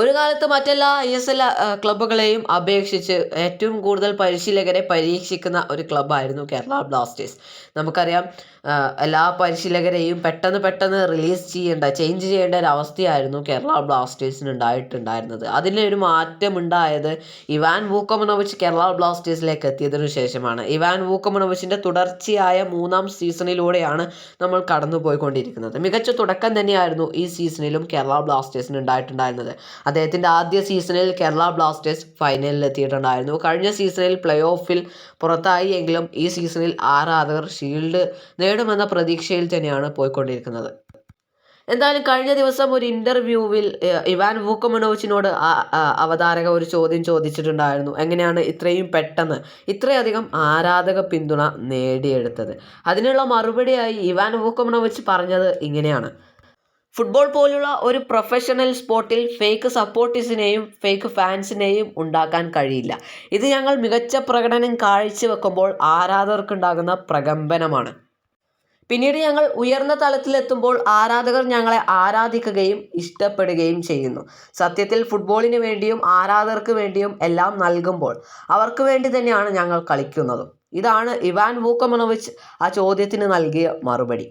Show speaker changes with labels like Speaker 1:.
Speaker 1: ഒരു കാലത്ത് മറ്റെല്ലാ ഐ എസ് എൽ ക്ലബ്ബുകളെയും അപേക്ഷിച്ച് ഏറ്റവും കൂടുതൽ പരിശീലകരെ പരീക്ഷിക്കുന്ന ഒരു ക്ലബ്ബായിരുന്നു കേരള ബ്ലാസ്റ്റേഴ്സ്. നമുക്കറിയാം എല്ലാ പരിശീലകരെയും പെട്ടെന്ന് പെട്ടെന്ന് റിലീസ് ചെയ്യേണ്ട ചേഞ്ച് ചെയ്യേണ്ട ഒരു അവസ്ഥയായിരുന്നു കേരള ബ്ലാസ്റ്റേഴ്സിന് ഉണ്ടായിട്ടുണ്ടായിരുന്നത്. അതിന് ഒരു മാറ്റം ഉണ്ടായത് ഇവാൻ വൂക്കമനോവിച്ച് കേരള ബ്ലാസ്റ്റേഴ്സിലേക്ക് എത്തിയതിനു ശേഷമാണ്. ഇവാൻ വൂക്കമനോവിച്ചിന്റെ തുടർച്ചയായ മൂന്നാം സീസണിലൂടെയാണ് നമ്മൾ കടന്നു പോയിക്കൊണ്ടിരിക്കുന്നത് മികച്ച തുടക്കം തന്നെയായിരുന്നു ഈ സീസണിലും കേരള ബ്ലാസ്റ്റേഴ്സിന് ഉണ്ടായിട്ടുണ്ടായിരുന്നത്. അദ്ദേഹത്തിന്റെ ആദ്യ സീസണിൽ കേരള ബ്ലാസ്റ്റേഴ്സ് ഫൈനലിൽ എത്തിയിട്ടുണ്ടായിരുന്നു. കഴിഞ്ഞ സീസണിൽ പ്ലേ ഓഫിൽ പുറത്തായി എങ്കിലും ഈ സീസണിൽ ആരാധകർ ഷീൽഡ് നേടുമെന്ന പ്രതീക്ഷയിൽ തന്നെയാണ് പോയിക്കൊണ്ടിരിക്കുന്നത്. എന്തായാലും കഴിഞ്ഞ ദിവസം ഒരു ഇന്റർവ്യൂവിൽ ഇവാൻ വൂക്കമനോവിച്ചിനോട് അവതാരക ഒരു ചോദ്യം ചോദിച്ചിട്ടുണ്ടായിരുന്നു. എങ്ങനെയാണ് ഇത്രയും പെട്ടെന്ന് ഇത്രയധികം ആരാധക പിന്തുണ നേടിയെടുത്തത്? അതിനുള്ള മറുപടിയായി ഇവാൻ വൂക്കമനോവിച്ച് പറഞ്ഞത് ഇങ്ങനെയാണ്. ഫുട്ബോൾ പോലുള്ള ഒരു പ്രൊഫഷണൽ സ്പോർട്ടിൽ ഫേക്ക് സപ്പോർട്ടേഴ്സിനെയും ഫേക്ക് ഫാൻസിനെയും ഉണ്ടാക്കാൻ കഴിയില്ല. ഇത് ഞങ്ങൾ മികച്ച പ്രകടനം കാഴ്ചവെക്കുമ്പോൾ ആരാധകർക്കുണ്ടാകുന്ന പ്രകമ്പനമാണ്. പിന്നീട് ഞങ്ങൾ ഉയർന്ന തലത്തിലെത്തുമ്പോൾ ആരാധകർ ഞങ്ങളെ ആരാധിക്കുകയും ഇഷ്ടപ്പെടുകയും ചെയ്യുന്നു. സത്യത്തിൽ ഫുട്ബോളിന് വേണ്ടിയും ആരാധകർക്ക് വേണ്ടിയും എല്ലാം നൽകുമ്പോൾ അവർക്ക് വേണ്ടി തന്നെയാണ് ഞങ്ങൾ കളിക്കുന്നതും. ഇതാണ് ഇവാൻ വൂക്കമനോവിച്ച് ആ ചോദ്യത്തിന് നൽകിയ മറുപടി.